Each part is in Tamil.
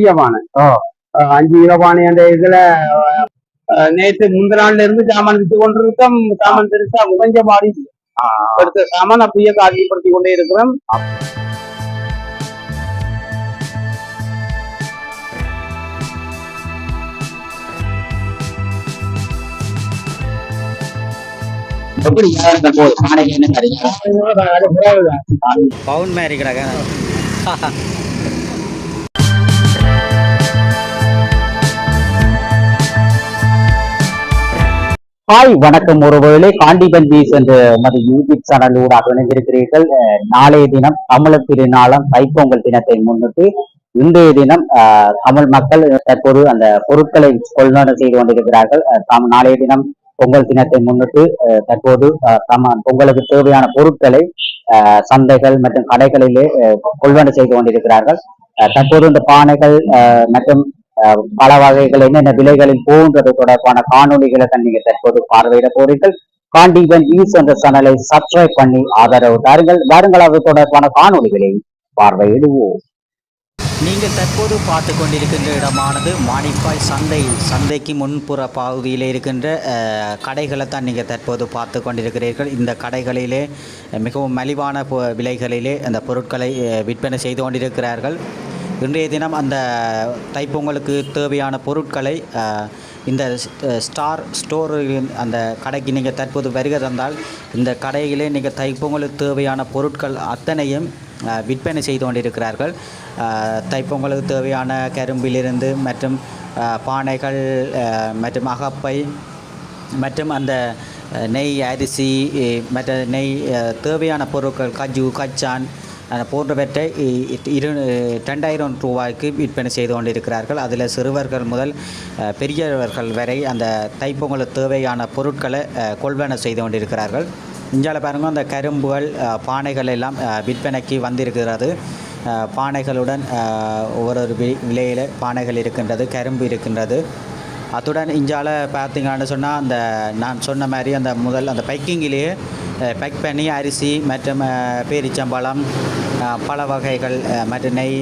பெரிய பானை அஞ்சு கிலோ பானை அந்த இதுல நேத்து முந்த நாள்ல இருந்து சாமான் வித்து கொண்டிருக்கோம். சாமான் பெருசா உடைஞ்ச மாதிரி அடுத்த சாமான் அப்படியே காட்சிப்படுத்தி கொண்டே இருக்கிறோம். பவுன் மாதிரி கிடக்க ஹாய் வணக்கம். ஒருவேளை காண்டிபன் பீஸ் என்று நமது யூடியூப் சேனல் ஊடாக இணைந்திருக்கிறீர்கள். நாளைய தினம் தமிழர் திருநாளம் தைப்பொங்கல் தினத்தை முன்னிட்டு இன்றைய தினம் தமிழ் மக்கள் தற்போது அந்த பொருட்களை கொள்வன செய்து கொண்டிருக்கிறார்கள். தாம் நாளைய தினம் பொங்கல் தினத்தை முன்னிட்டு அஹ், தற்போது அஹ், தம பொங்கலுக்கு தேவையான பொருட்களை அஹ், சந்தைகள் மற்றும் கடைகளிலே கொள்வனை செய்து கொண்டிருக்கிறார்கள். தற்போது இந்த பானைகள் அஹ், மற்றும் பல வகைகள் என்னென்ன விலைகளில் போகின்றது தொடர்பான காணொளிகளை தான் நீங்க தற்போது பார்வையிட போறீர்கள். காண்டிவன் நியூஸ் என்ற சேனலை சப்ஸ்கிரைப் பண்ணி ஆதரவு தாருங்கள். வாருங்கள் அது தொடர்பான காணொளிகளை பார்வையிடுவோம். நீங்கள் தற்போது பார்த்து கொண்டிருக்கின்ற இடமானது மாணிப்பாய் சந்தை. சந்தைக்கு முன்புற பகுதியில் இருக்கின்ற அஹ், கடைகளை தான் நீங்கள் தற்போது பார்த்து கொண்டிருக்கிறீர்கள். இந்த கடைகளிலே மிகவும் மலிவான விலைகளிலே அந்த பொருட்களை விற்பனை செய்து கொண்டிருக்கிறார்கள். இன்றைய தினம் அந்த தைப்பொங்கலுக்கு தேவையான பொருட்களை இந்த ஸ்டார் ஸ்டோரின் அந்த கடைக்கு நீங்கள் தற்போது வருகை தந்தால் இந்த கடையிலே நீங்கள் தைப்பொங்கலுக்கு தேவையான பொருட்கள் அத்தனையும் விற்பனை செய்து கொண்டிருக்கிறார்கள். தைப்பொங்கலுக்கு தேவையான கரும்பிலிருந்து மற்றும் பானைகள் மற்றும் அகப்பை மற்றும் அந்த நெய் அரிசி மற்ற நெய் தேவையான பொருட்கள் கஜு கச்சான் அந்த போன்றவற்றை இ- இரு ரெண்டாயிரம் ரூபாய்க்கு விற்பனை செய்து கொண்டிருக்கிறார்கள். அதில் சிறுவர்கள் முதல் பெரியவர்கள் வரை அந்த தைப்பொங்கலுக்கு தேவையான பொருட்களை அஹ், கொள்வன செய்து கொண்டிருக்கிறார்கள். இந்தியாவில் பாருங்க அந்த கரும்புகள் பானைகள் எல்லாம் விற்பனைக்கு வந்திருக்கிறது. பானைகளுடன் ஒவ்வொரு வி விலையில் பானைகள் இருக்கின்றது கரும்பு இருக்கின்றது. அத்துடன் இஞ்சால பார்த்தீங்கன்னு சொன்னால் அந்த நான் சொன்ன மாதிரி அந்த முதல் அந்த பைக்கிங்கிலேயே பேக் பண்ணி அரிசி மற்றும் பேரிச்சம்பழம் பல வகைகள் மற்றும் நெய்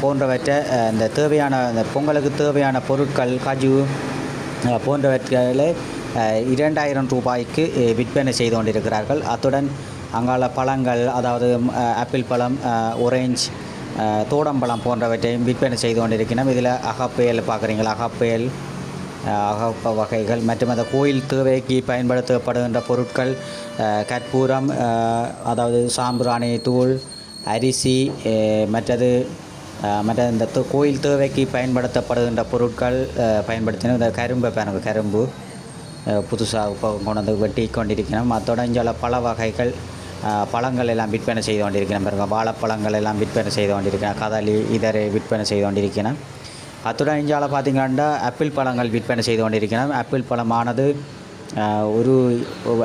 போன்றவற்றை இந்த தேவையான அந்த பொங்கலுக்கு தேவையான பொருட்கள் காஜு அஹ், போன்றவற்றை இரண்டாயிரம் ரூபாய்க்கு விற்பனை செய்து கொண்டிருக்கிறார்கள். அத்துடன் அங்கால பழங்கள் அதாவது ஆப்பிள் பழம் ஒரேஞ்ச் தோடம்பழம் போன்றவற்றையும் விற்பனை செய்து கொண்டிருக்கிறோம். இதில் அகப்பெயல் பார்க்குறீங்களா? அகப்பெயல் அகப்ப வகைகள் மற்றும் அந்த கோயில் தேவைக்கு பயன்படுத்தப்படுகின்ற பொருட்கள் கற்பூரம் அதாவது சாம்பிராணி தூள் அரிசி மற்றது மற்ற இந்த கோயில் தேவைக்கு பயன்படுத்தப்படுகின்ற பொருட்கள் பயன்படுத்தின இந்த கரும்பு பாருங்க கரும்பு. புதுசாக இப்போ கொண்டு வந்து வெட்டி கொண்டிருக்கணும் அத்தோட இஞ்சால பல வகைகள் பழங்கள் எல்லாம் விற்பனை செய்து கொண்டிருக்கிறேன் பாருங்கள் வாழைப்பழங்கள் எல்லாம் விற்பனை செய்து கொண்டிருக்கிறேன் கதளி இதரை விற்பனை செய்து கொண்டிருக்கிறேன் அத்துடன் இந்தியாவில் பார்த்தீங்கன்னா ஆப்பிள் பழங்கள் விற்பனை செய்து கொண்டிருக்கிறோம். ஆப்பிள் பழமானது ஒரு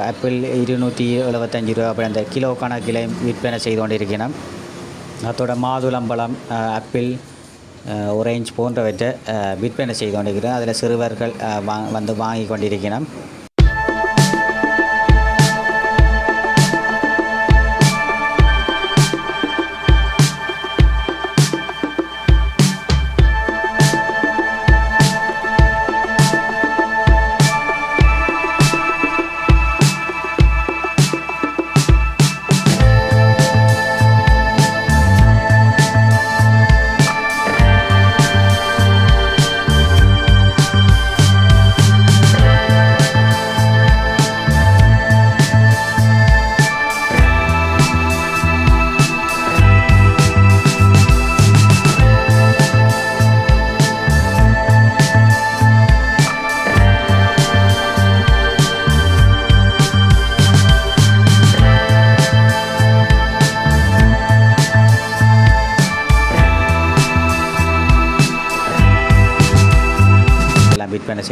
ஆப்பிள் இருநூற்றி எழுபத்தஞ்சு ரூபா அப்படி அந்த கிலோ கணக்கில் விற்பனை செய்து கொண்டிருக்கிறோம். அதோட மாதுளம்பழம் ஆப்பிள் ஒரேஞ்ச் போன்றவற்றை விற்பனை செய்து கொண்டிருக்கிறோம். அதில் சிறுவர்கள் வா வந்து வாங்கி கொண்டிருக்கிறோம்.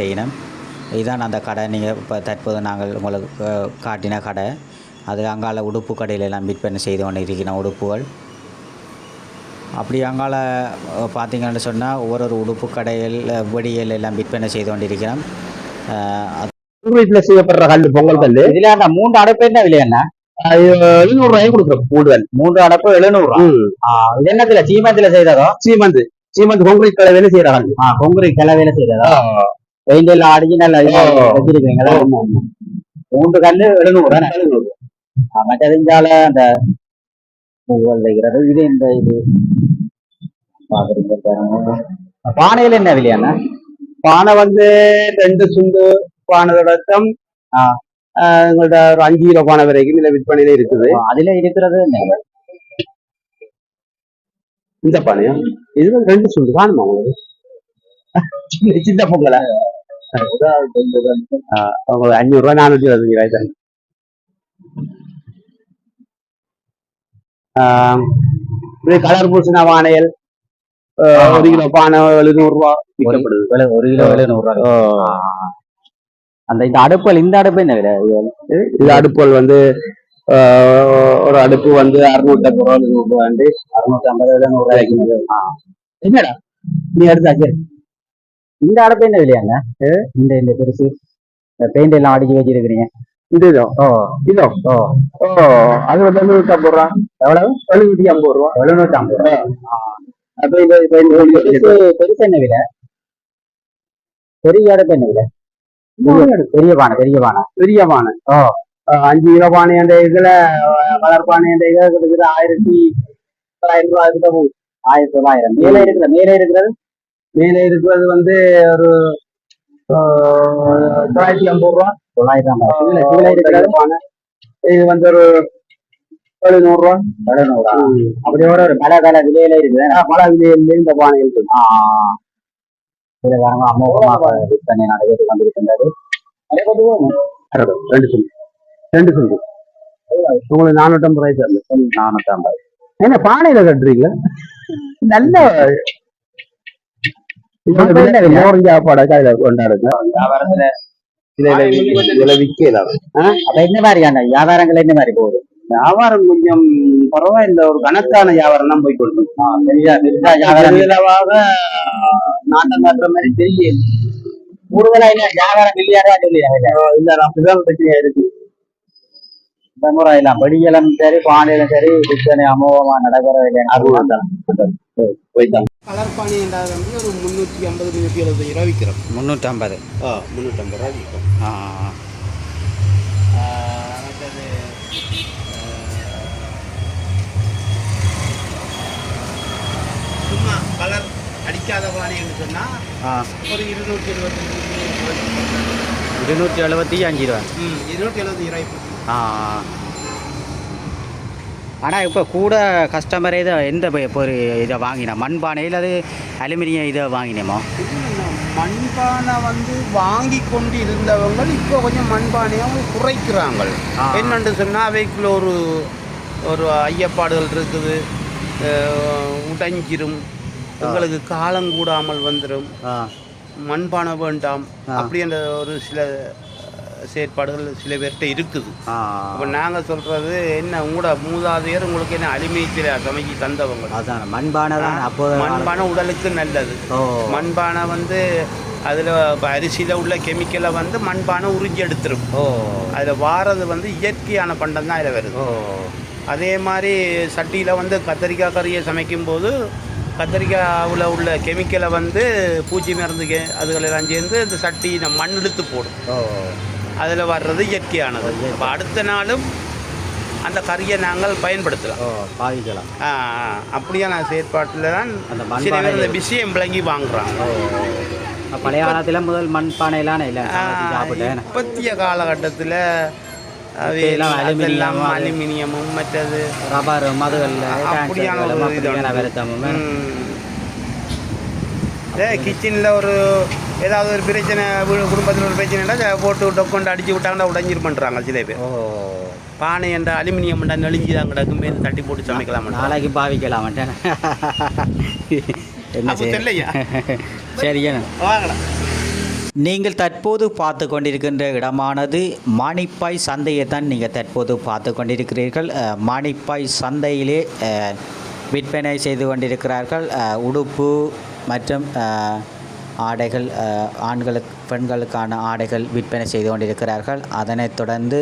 செய்யணும். இதுதான் அந்த கடை. நீங்கள் இப்போ தற்போது நாங்கள் உங்களுக்கு காட்டின கடை. அது அங்கால உடுப்பு கடையில எல்லாம் விற்பனை செய்து கொண்டு இருக்கிறோம் உடுப்புகள். அப்படி அங்கால பார்த்தீங்கன்னு சொன்னால் ஒவ்வொரு உடுப்பு கடையில் வெடிகள் எல்லாம் விற்பனை செய்து கொண்டிருக்கிறோம். வீட்டுல செய்யப்படுற கல்லு பொங்கல் கல்லு? இதுல அந்த மூன்று அடைப்பு என்ன விலை என்ன எழுநூறு ரூபாயும் கொடுக்குறோம் கூடுதல். மூன்று அடைப்பு எழுநூறு. இது என்னத்துல சீமத்துல செய்ததோ? சீமந்து. சீமெண்ட் கான்கிரீட் கலை வேலை செய்யறாங்க கொங்குரி கிளவையில செய்யறதா அடிஜினல் ஓ. வச்சிருக்கீங்களா மூன்று கல்லு எழுநூறு மற்றது இஞ்சால அந்த பூவல் வைக்கிறது இது இந்த இது பாக்குறீங்க. பானையில என்ன விலையாண்ணா பானை வந்து ரெண்டு சுண்டு பானை தொடக்கம் எங்கள்ட்ட ஒரு அஞ்சு கிலோ பானை வரைக்கும் இதுல விற்பனையில இருக்குது அதுல இருக்கிறது என்ன? இந்த பானையா இதுல ரெண்டு சுண்டு காணுமா உங்களுக்கு சின்ன பொங்கல? அஞ்சூறு ரூபாய் நானூத்தி இருபத்தஞ்சு ரூபாய் இது கலர் பூசின ஆஹ். ஒரு கிலோ பானை எழுநூறு ரூபா விற்கப்படுது. ஒரு கிலோ எழுநூறு ரூபா அந்த இந்த அடுப்புகள் இந்த அடுப்பு என்ன விலை? இது அடுப்புகள் வந்து ஒரு அடுப்பு வந்து அறுநூத்தி ஐம்பது ரூபா நூறு ரூபாண்டு அறுநூத்தி ஐம்பது எழுநூறு ரூபாய்க்கு என்னடா? நீ எடுத்தாச்சு இந்த அடுப்பு என்ன விலையாங்க இந்த இந்த பெருசு. பெயிண்ட் எல்லாம் அடிச்சு வச்சிருக்கிறீங்க. இது இதோ ஓ. இதோ? ஓ. ஓ. அது வந்து எழுநூத்தி ஐம்பது ரூபா. எவ்வளவு? எழுநூத்தி ஐம்பது ரூபா. எழுநூத்தி ஐம்பது ரூபா. அப்ப பெருசு என்ன விலை? பெரிய அடுப்பு என்ன விலை? பெரிய பானை பெரிய பானை. பெரிய பானை. ஓ. அஞ்சு கிலோ பானை அந்த இதுல கலர் பானை அந்த இதுல கிட்டத்தட்ட ஆயிரத்தி தொள்ளாயிரம் ரூபாய் கிட்ட ஆயிரத்தி தொள்ளாயிரம். மேலே இருக்கிற மேலே இருக்கிறது? மேலே இருக்கிறது வந்து ஒரு ஆஹ் தொள்ளாயிரத்தி ஐம்பது ரூபா. தொள்ளாயிரம் இது வந்து ஒரு எழுநூறு ரூபா. எழுநூறா? அப்படியோட ஒரு பல பல விலையில இருக்குது. பல விலையில இந்த பானை இருக்குது. சில காரணம் அமோகமாக விற்பனை நடைபெற்று கொண்டிருக்கின்றது ரெண்டு சொல்லு ரெண்டு சொல்லு உங்களுக்கு நானூற்றம்பது ரூபாய் தரல நானூத்தி ஐம்பது என்ன பானையில கட்டுறீங்க நல்ல அப்ப என்ன விலை? சாப்பாடு கையில கொண்டாடுங்க வியாபாரத்துல இதுல இதுல விக்கல அப்ப என்ன மாதிரியான வியாபாரங்கள் என்ன மாதிரி போகுது வியாபாரம் கொஞ்சம் பரவாயில்ல ஒரு கணக்கான வியாபாரம் தான் போய் கொண்டு ஆ, பெரிய பெருசா வியாபாரம் வியாபாரமாக நாட்டம் காட்டுற மாதிரி தெரியல கூடுதலா என்ன வியாபாரம் இல்லையாரா இல்லையா இந்த அப்படிதான் பிரச்சனையா இருக்கு இந்த முறை எல்லாம் படிகளும் சரி பானையிலும் சரி விற்பனை அமோகமா நடைபெற போய்தான் கலர் பானை என்றால் வந்து ஒரு முந்நூற்றி ஐம்பது முந்நூற்றி எழுபது ரூபா விற்கிறோம். முந்நூற்றி ஐம்பது ஆ. முந்நூற்றம்பது ரூபா விற்கிறோம் ஆ சும்மா கலர் அடிக்காத பானைன்னு சொன்னால் ஒரு இருநூற்றி எழுபத்தஞ்சு இருநூற்றி எழுபத்தி அஞ்சு ரூபா. ம் இருநூற்றி எழுபத்தஞ்சு ரூபாய் ஆ. ஆனால் இப்போ கூட கஸ்டமர் இதை எந்த ஒரு இதை வாங்கினா? மண்பானையில் அது அலுமினியம் இதை வாங்கினோமோ? மண்பானை வந்து வாங்கி கொண்டு இருந்தவங்க இப்போ கொஞ்சம் மண்பானையை அவங்க குறைக்கிறாங்க ஆ. என்னன்னு சொன்னால் அவைக்குள்ள ஒரு ஒரு ஐயப்பாடுகள் இருக்குது. உடைஞ்சிரும். எங்களுக்கு காலம் கூடாமல் வந்துடும் மண்பானை வேண்டாம். ஆ. அப்படி என்ற ஒரு சில செயற்பாடுகள் சில பேர்கிட்ட இருக்குது. அப்போ நாங்கள் சொல்கிறது என்ன உங்களோட மூதாதையர் உங்களுக்கு என்ன அலுமினியத்தில் சமைச்சு தந்தவங்க? அதான் மண்பானை அப்போது மண்பானை உடலுக்கு நல்லது. மண்பானை வந்து அதில் அரிசியில் உள்ள கெமிக்கலை வந்து மண்பானை உறிஞ்சி எடுத்துரும். அதில் வாரது வந்து இயற்கையான பண்டம் தான் அதில் வருது. அதே மாதிரி சட்டியில் வந்து கத்தரிக்காய் கறியை சமைக்கும்போது கத்தரிக்காவில் உள்ள கெமிக்கலை வந்து பூச்சி மருந்து கே அதுகளெல்லாம் சேர்ந்து இந்த சட்டி நம்ம மண் இழுத்து போடும். அதில் வர்றது இயற்கையானது. அப்போ அடுத்த நாளும் அந்த கறியை நாங்கள் பயன்படுத்தலாம். பாவிக்கலாம். அப்படியான செயற்பாட்டில் தான் அந்த விஷயம் விளங்கி வாங்குறாங்க. ஓ பழைய காலத்தில் முதல் மண்பானையிலான இல்லை இப்பத்திய காலகட்டத்தில் இப்ப அலுமினியமும் மற்றது ரப்பர் மதுகளில் அப்படியான கிச்சனில் ஒரு ஏதாவது ஒரு பிரச்சனை குடும்பத்தில் ஒரு பிரச்சனைனா போட்டு டொக்கொண்டு அடிச்சு விட்டாங்கன்னா உடஞ்சிரு பண்ணுறாங்க சில பேர். ஓ பானை என்ற அலுமினியம் என்ற நெளிஞ்சி தான் கிடக்கும் மேல் தட்டி போட்டு சமைக்கலாம் நாளைக்கு பாவிக்கலாம் என்ன தெரியலையா? சரியா நீங்கள் தற்போது பார்த்து கொண்டிருக்கின்ற இடமானது மானிப்பாய் சந்தையை தான் நீங்கள் தற்போது பார்த்து கொண்டிருக்கிறீர்கள். அஹ், மானிப்பாய் சந்தையிலே விற்பனை செய்து கொண்டிருக்கிறார்கள். உடுப்பு மற்றும் ஆடைகள் ஆண்களுக்கு பெண்களுக்கான ஆடைகள் விற்பனை செய்து கொண்டிருக்கிறார்கள். அதனைத் தொடர்ந்து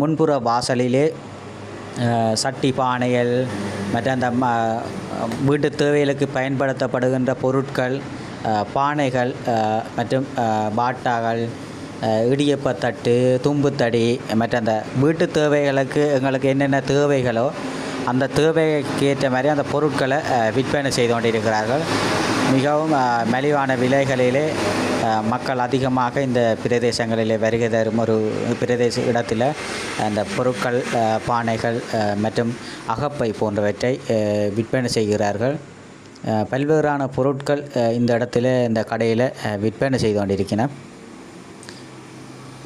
முன்புற வாசலிலே சட்டி பானைகள் மற்ற அந்த வீட்டு தேவைகளுக்கு பயன்படுத்தப்படுகின்ற பொருட்கள் பானைகள் மற்றும் பாட்டாகள் இடியப்பத்தட்டு தும்புத்தடி மற்ற அந்த வீட்டு தேவைகளுக்கு எங்களுக்கு என்னென்ன தேவைகளோ அந்த தேவைக்கு ஏற்ற மாதிரி அந்த பொருட்களை விற்பனை செய்து கொண்டிருக்கிறார்கள். மிகவும் மலிவான விலைகளிலே மக்கள் அதிகமாக இந்த பிரதேசங்களிலே வருகை தரும் ஒரு பிரதேச இடத்தில் அந்த பொருட்கள் பானைகள் மற்றும் அகப்பை போன்றவற்றை விற்பனை செய்கிறார்கள். பல்வேறான பொருட்கள் இந்த இடத்துல இந்த கடையில் விற்பனை செய்து கொண்டிருக்கிறேன்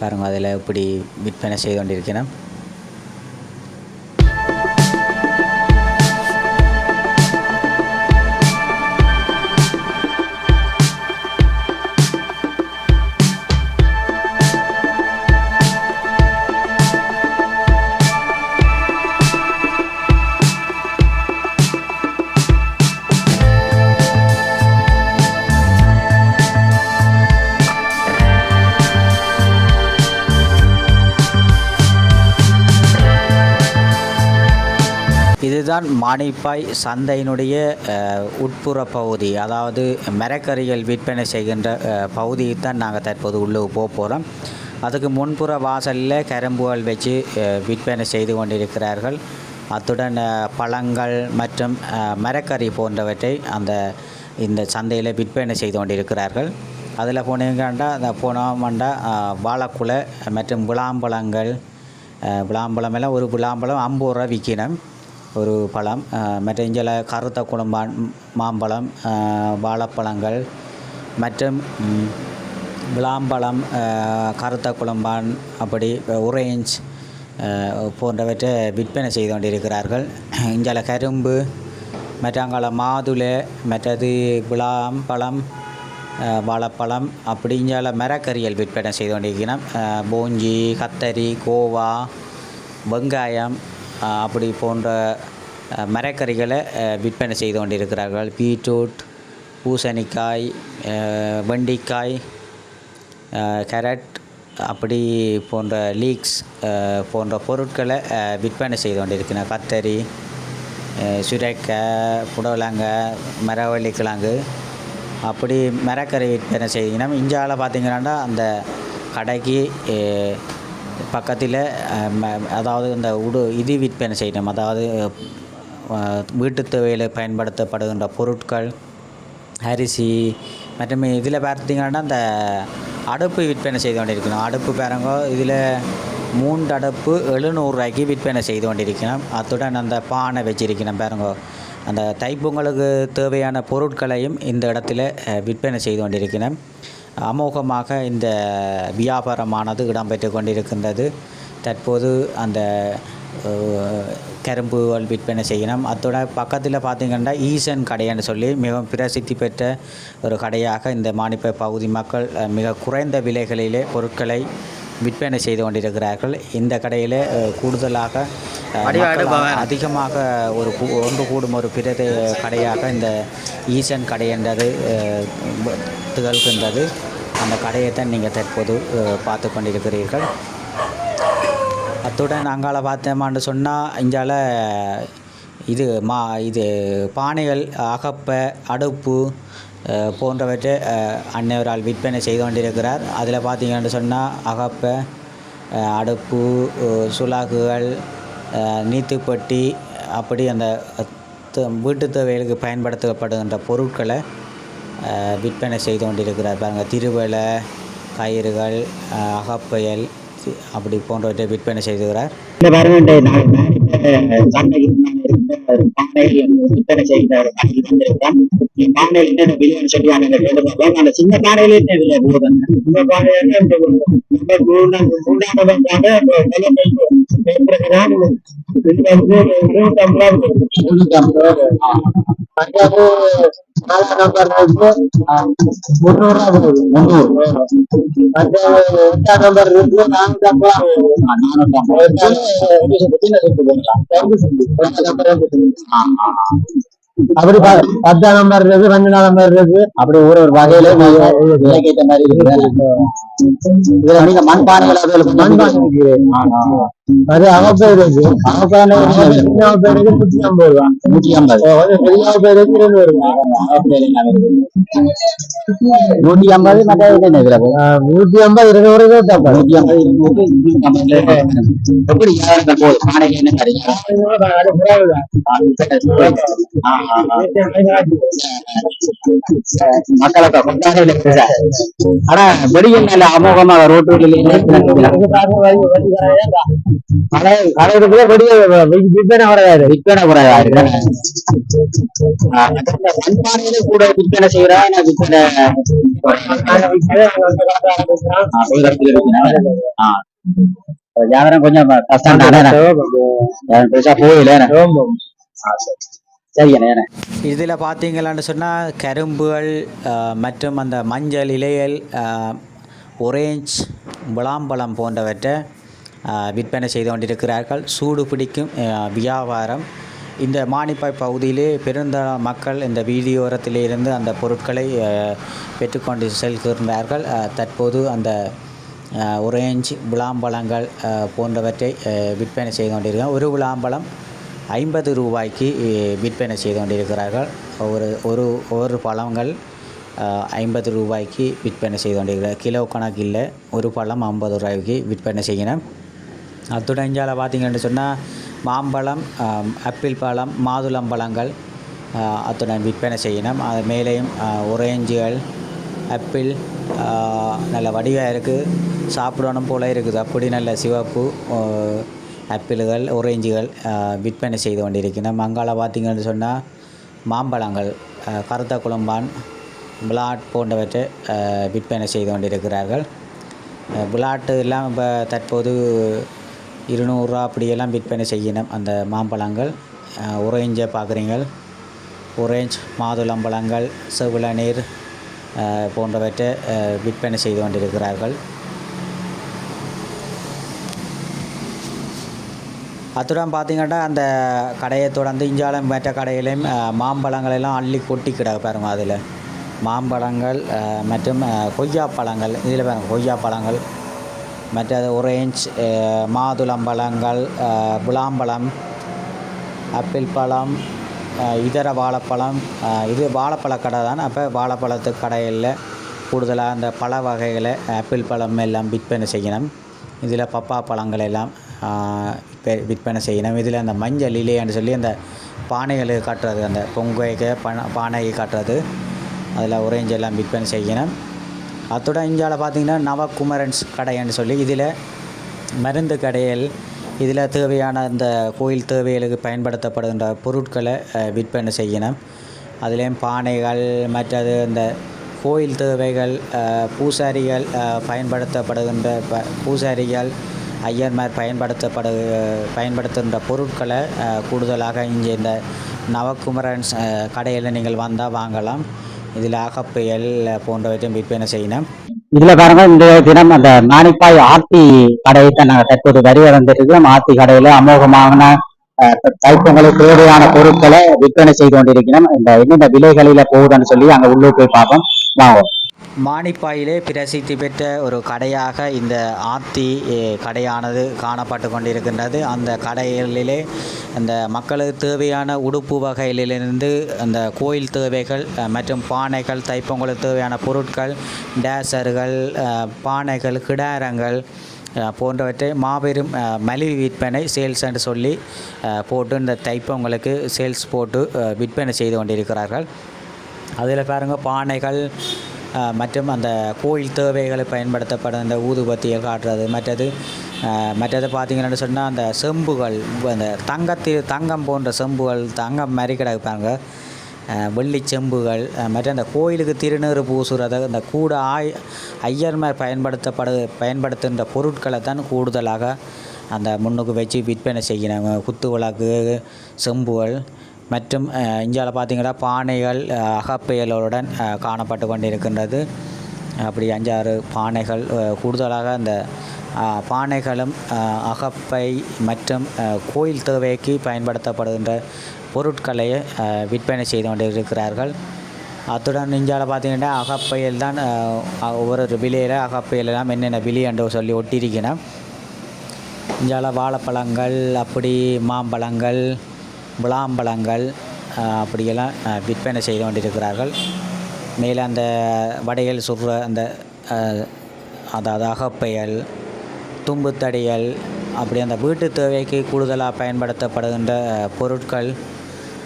பாருங்கள் அதில் இப்படி விற்பனை செய்து கொண்டிருக்கிறேன் இதுதான் மானிப்பாய் சந்தையினுடைய உட்புற பகுதி. அதாவது மரக்கறிகள் விற்பனை செய்கின்ற பகுதியை தான் நாங்கள் தற்போது உள்ளே போக போகிறோம் அதுக்கு முன்புற வாசலில் கரும்புகள் வச்சு விற்பனை செய்து கொண்டிருக்கிறார்கள். அத்துடன் பழங்கள் மற்றும் மரக்கறி போன்றவற்றை அந்த இந்த சந்தையில் விற்பனை செய்து கொண்டிருக்கிறார்கள். அதில் போனீங்கன்னா அந்த போனோம்னா வாழைக்குலை மற்றும் விளாம்பழங்கள் விளாம்பழம் எல்லாம் ஒரு விளாம்பழம் ஐம்பது ரூபா விற்கணும் ஒரு பழம் மற்ற இஞ்சில் கருத்த குழம்பான் மாம்பழம் வாழைப்பழங்கள் மற்றும் விளாம்பழம் கருத்த குழம்பான் அப்படி ஒரேஞ்ச் போன்றவற்றை விற்பனை செய்து கொண்டிருக்கிறார்கள். இஞ்சால கரும்பு மற்றாங்கால மாதுளை மற்றது விளாம்பழம் வாழைப்பழம் அப்படி இஞ்சால மரக்கறிகள் விற்பனை செய்து கொண்டிருக்கிறோம் பூஞ்சி போஞ்சி கத்தரி கோவா வெங்காயம் அப்படி போன்ற மரக்கறிகளை விற்பனை செய்து கொண்டிருக்கிறார்கள். பீட்ரூட் பூசணிக்காய் வெண்டிக்காய் கேரட் அப்படி போன்ற லீக்ஸ் போன்ற பொருட்களை விற்பனை செய்து கொண்டிருக்கிறார். கத்தரி அஹ், சுரைக்காய் மரவள்ளிக்கிழங்கு மரவள்ளி கிழங்கு அப்படி மரக்கறி விற்பனை செய்திங்கன்னா இந்தியாவில் பார்த்தீங்கன்னா அந்த கடைக்கு பக்கத்தில் அதாவது இந்த உடு இது விற்பனை செய்யணும். அதாவது வீட்டு தேவையில் பயன்படுத்தப்படுகின்ற பொருட்கள் அரிசி மற்றும் இதில் பார்த்தீங்கன்னா இந்த அடுப்பு விற்பனை செய்து கொண்டிருக்கணும். அடுப்பு பாருங்க இதில் மூன்று அடுப்பு எழுநூறுரூவாய்க்கு விற்பனை செய்து கொண்டிருக்கணும். அத்துடன் அந்த பானை வச்சிருக்கணும் பாருங்க. அந்த தைப்பொங்கலுக்கு தேவையான பொருட்களையும் இந்த இடத்துல விற்பனை செய்து கொண்டிருக்கணும். அமோகமாக இந்த வியாபாரமானது இடம்பெற்று கொண்டிருக்கின்றது. தற்போது அந்த கரும்புகள் விற்பனை செய்யணும். அதோட பக்கத்தில் பார்த்திங்கன்னா ஈசன் கடைன்னு சொல்லி மிகவும் பிரசித்தி பெற்ற ஒரு கடையாக இந்த மானிப்பை பகுதி மக்கள் மிக குறைந்த விலைகளிலே பொருட்களை விற்பனை செய்து கொண்டிருக்கிறார்கள். இந்த கடையில் கூடுதலாக அதிகமாக ஒரு ஒன்று கூடும் ஒரு பிரதே கடையாக இந்த ஈசன் கடை என்றது திகழ்கின்றது. அந்த கடையை தான் நீங்கள் தற்போது பார்த்து கொண்டிருக்கிறீர்கள். அத்துடன் அங்கால பார்த்தோமான்னு சொன்னால் இங்கால இது மா இது பானைகள் அகப்பை அடுப்பு போன்றவற்றை அஹ், அன்னைவரால் விற்பனை செய்து கொண்டிருக்கிறார். அதில் பார்த்தீங்கன்னு சொன்னால் அகப்பை அடுப்பு அஹ், நீத்துப்பட்டி அப்படி அந்த வீட்டு தேவைகளுக்கு பயன்படுத்தப்படுகின்ற பொருட்களை விற்பனை செய்து கொண்டிருக்கிறார். பாருங்கள் திருவலை கயிறுகள் அகப்பயல் அப்படி போன்றவற்றை விற்பனை செய்துகிறார் இந்த பாருங்க சந்தையில் விற்பனை செய்கிறார் இருந்திருக்கோம் பானை என்னென்ன விலைன்னு சொல்லி அவங்க கேட்டுருக்கோம் அந்த சின்ன பானையில என்ன விலை போதும் இந்த பானையில இந்த இந்த மூணாம் மூணாம் வந்தாங்க அப்படி பத்தாம் நம்பர் இருக்கு பன்னெண்டாம் நம்பர் இருக்கு அப்படி ஒரு ஒரு வகையில விலைக்கேற்ற மாதிரி இருக்கு இதுல நீங்க மண்பானைகள் மண்பானை அது அகப்பேருக்கு அகப்பேருக்கு நூற்றி ஐம்பது ரூபா நூற்றி ஐம்பது கொஞ்சம் பெரிய பேருக்கு ரெண்டு வருவா நூற்றி ஐம்பது மற்ற என்ன இதுல போகும்? நூற்றி ஐம்பது இருநூறு ரூபா நூற்றி ஐம்பது இருநூறு இருநூறு ஐம்பதுல எப்படி வியாபாரம் போகுது பானைக்கு என்ன கிடைக்கும் ஆ, ஆ, ஆ. மக்களை இப்ப கொண்டாடல இருக்குது. ஆனா வெளியில் நல்ல அமோகமாக ரோட்டுகளில் கடைக்கு பெரிய விற்பனை விற்பனை மண்பானையில கூட விற்பனை செய்யறா நான் விற்பனை வியாபாரம் கொஞ்சம் கஷ்டம் தானே பெருசா போயில இதில் பார்த்தீங்களான்னு சொன்னால் கரும்புகள் மற்றும் அந்த மஞ்சள் இலையல் ஒரேஞ்ச் விளாம்பழம் போன்றவற்றை விற்பனை செய்து கொண்டிருக்கிறார்கள். சூடு பிடிக்கும் வியாபாரம். இந்த மானிப்பாய் பகுதியிலே பெருந்த மக்கள் இந்த வீதியோரத்திலிருந்து அந்த பொருட்களை பெற்றுக்கொண்டு செல்கின்றார்கள். தற்போது அந்த ஒரேஞ்சு விளாம்பழங்கள் போன்றவற்றை விற்பனை செய்து கொண்டிருக்கிறார் ஒரு விளாம்பழம் ஐம்பது ரூபாய்க்கு விற்பனை செய்து கொண்டிருக்கிறார்கள். ஒரு ஒரு ஒரு பழங்கள் ஐம்பது ரூபாய்க்கு விற்பனை செய்து கொண்டிருக்கிறார் கிலோ கணக்கில் ஒரு பழம் ஐம்பது ரூபாய்க்கு விற்பனை செய்யணும். அத்துடன் இந்தியாவில் பார்த்தீங்கன்னு சொன்னால் மாம்பழம் ஆப்பிள் பழம் மாதுளம்பழங்கள் பழங்கள் அத்துடன் விற்பனை செய்யணும். அது மேலேயும் ஒரேஞ்சுகள் ஆப்பிள் நல்ல வடிவாக இருக்குது. சாப்பிடணும் போல இருக்குது. அப்படி நல்ல சிவப்பு ஆப்பிள்கள் ஒரேஞ்சுகள் விற்பனை செய்து கொண்டிருக்கணும் அங்கால பார்த்திங்கன்னு சொன்னால் மாம்பழங்கள் கருத்த குழம்பான் பிளாட் போன்றவற்றை விற்பனை செய்து கொண்டிருக்கிறார்கள். விளாட்டு எல்லாம் இப்போ தற்போது இருநூறுரூவா அப்படியெல்லாம் விற்பனை செய்யணும் அந்த மாம்பழங்கள். ஒரேஞ்சை பார்க்குறீங்கள். ஒரேஞ்ச் மாதுளம்பழங்கள் செவிளநீர் போன்றவற்றை விற்பனை செய்து கொண்டிருக்கிறார்கள். அத்துடன் பார்த்தீங்கன்னா அந்த கடையை தொடர்ந்து இஞ்சாலம் மற்ற கடையிலையும் மாம்பழங்களெல்லாம் எல்லாம் அள்ளி கொட்டி கிடக்கு பாருங்கள் அதில். மாம்பழங்கள் மற்றும் கொய்யா பழங்கள் இதில் கொய்யா பழங்கள் மற்றது ஒரேஞ்ச் மாதுளம்பழங்கள் விளாம்பழம் ஆப்பிள் பழம் இதர வாழைப்பழம் இது வாழைப்பழ கடை தான். அப்போ வாழைப்பழத்து கடையில் கூடுதலாக அந்த பழ வகைகளை ஆப்பிள் பழம் எல்லாம் விற்பனை செய்யணும். இதில் பப்பா பழங்கள் எல்லாம் விற்பனை செய்யணும். இதில் அந்த மஞ்சள் இலைன்னு சொல்லி அந்த பானைகளுக்கு காட்டுறது அந்த பொங்கைக்கு பண பானைக்கு காட்டுறது. அதில் ஒரேஞ்ச் எல்லாம் விற்பனை செய்யணும். அத்துடன் இந்தியாவில் பார்த்திங்கன்னா நவகுமரன்ஸ் கடைன்னு சொல்லி இதில் மருந்து கடைகள் இதில் தேவையான இந்த கோயில் தேவைகளுக்கு பயன்படுத்தப்படுகின்ற பொருட்களை விற்பனை செய்யணும். அதுலேயும் பானைகள் மற்றது இந்த கோயில் தேவைகள் பூசாரிகள் பயன்படுத்தப்படுகின்ற ப பூசாரிகள் ஐயர்மார் பயன்படுத்தப்படு பயன்படுத்துகின்ற பொருட்களை கூடுதலாக இங்கே இந்த நவகுமரன்ஸ் கடையில் நீங்கள் வந்தால் வாங்கலாம். இதில் ஆகப்பெயல் போன்றவற்றையும் விற்பனை செய்யணும் இதுல பாருங்க இந்த தினம் அந்த மானிப்பாய் ஆர்த்தி கடையை தான் நாங்கள் தற்போது வரி வந்துருக்கோம் ஆர்த்தி கடையில அமோகமான அஹ், தைப்பொங்கலுக்கு தேவையான பொருட்களை விற்பனை செய்து கொண்டிருக்கிறோம். இந்த என்னென்ன விலைகளில போகுதுன்னு சொல்லி அங்க உள்ளூர் போய் பார்ப்போம். வாங்குவோம் மானிப்பாயிலே பிரசித்தி பெற்ற ஒரு கடையாக இந்த ஆத்தி கடையானது காணப்பட்டு கொண்டிருக்கின்றது. அந்த கடைகளிலே அந்த மக்களுக்கு தேவையான உடுப்பு வகையிலிருந்து அந்த கோயில் தேவைகள் மற்றும் பானைகள் தைப்பொங்கலுக்கு தேவையான பொருட்கள் டேசர்கள் பானைகள் கிடாரங்கள் போன்றவற்றை மாபெரும் மலிவு விற்பனை சேல்ஸ் என்று சொல்லி போட்டு இந்த தைப்பொங்கலுக்கு சேல்ஸ் போட்டு விற்பனை செய்து கொண்டிருக்கிறார்கள். அதில் பாருங்கள் பானைகள் மற்றும் அந்த கோயில் தேவைகளை பயன்படுத்தப்படும் அந்த ஊதுபத்தியை காட்டுறது மற்றது மற்றது பார்த்திங்கன்னு சொன்னால் அந்த செம்புகள் அந்த தங்கத்தில் தங்கம் போன்ற செம்புகள் தங்கம் மாதிரி கிடப்பாங்க. வெள்ளி செம்புகள் மற்ற அந்த கோயிலுக்கு திருநீறு பூசுறது அந்த கூட ஆய் ஐயர்மார் பயன்படுத்தப்படு பயன்படுத்துகின்ற பொருட்களை தான் கூடுதலாக அந்த முன்னுக்கு வச்சு விற்பனை செய்யணும் குத்து விளக்கு செம்புகள் மற்றும் இந்தியாவில் பார்த்தீங்கன்னா பானைகள் அகப்பெயலுடன் காணப்பட்டு கொண்டிருக்கின்றது. அப்படி அஞ்சாறு பானைகள் கூடுதலாக அந்த பானைகளும் அகப்பை மற்றும் கோயில் தேவைக்கு பயன்படுத்தப்படுகின்ற பொருட்களை விற்பனை செய்து கொண்டிருக்கிறார்கள். அத்துடன் இந்தியாவில் பார்த்தீங்கன்னா அகப்பையில் தான் ஒவ்வொரு விலையில் அகப்பையில் என்னென்ன விலை என்று சொல்லி ஒட்டியிருக்கணும் இஞ்சால வாழைப்பழங்கள் அப்படி மாம்பழங்கள் விளாம்பழங்கள் அப்படியெல்லாம் விற்பனை செய்து கொண்டிருக்கிறார்கள். மேலே அந்த வடைகள் சுடுற அந்த அதாவது அகப்பையல் தும்புத்தடியல் அப்படி அந்த வீட்டு தேவைக்கு கூடுதலாக பயன்படுத்தப்படுகின்ற பொருட்கள்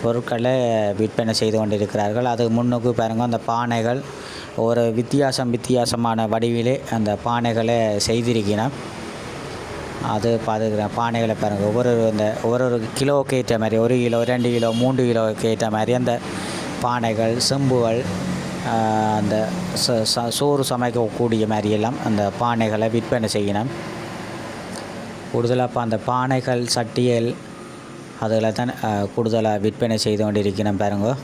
பொருட்களை விற்பனை செய்து கொண்டிருக்கிறார்கள். அது முன்னுக்கு பாருங்க அந்த பானைகள் ஒரு வித்தியாசம் வித்தியாசமான வடிவிலே அந்த பானைகளை செய்திருக்கிறேன் அது பார்த்துக்கிறேன். பானைகளை பாருங்கள் ஒவ்வொரு இந்த ஒரு ஒரு கிலோவுக்கு ஏற்ற மாதிரி ஒரு கிலோ ரெண்டு கிலோ மூன்று கிலோவுக்கு ஏற்ற மாதிரி அந்த பானைகள் செம்புகள் அந்த ச- ச- சோறு சமைக்கக்கூடிய மாதிரியெல்லாம் அந்த பானைகளை விற்பனை செய்யணும். கூடுதலாக இப்போ அந்த பானைகள் சட்டியல் அதில் தான் கூடுதலாக விற்பனை செய்து கொண்டிருக்கணும் பாருங்கள்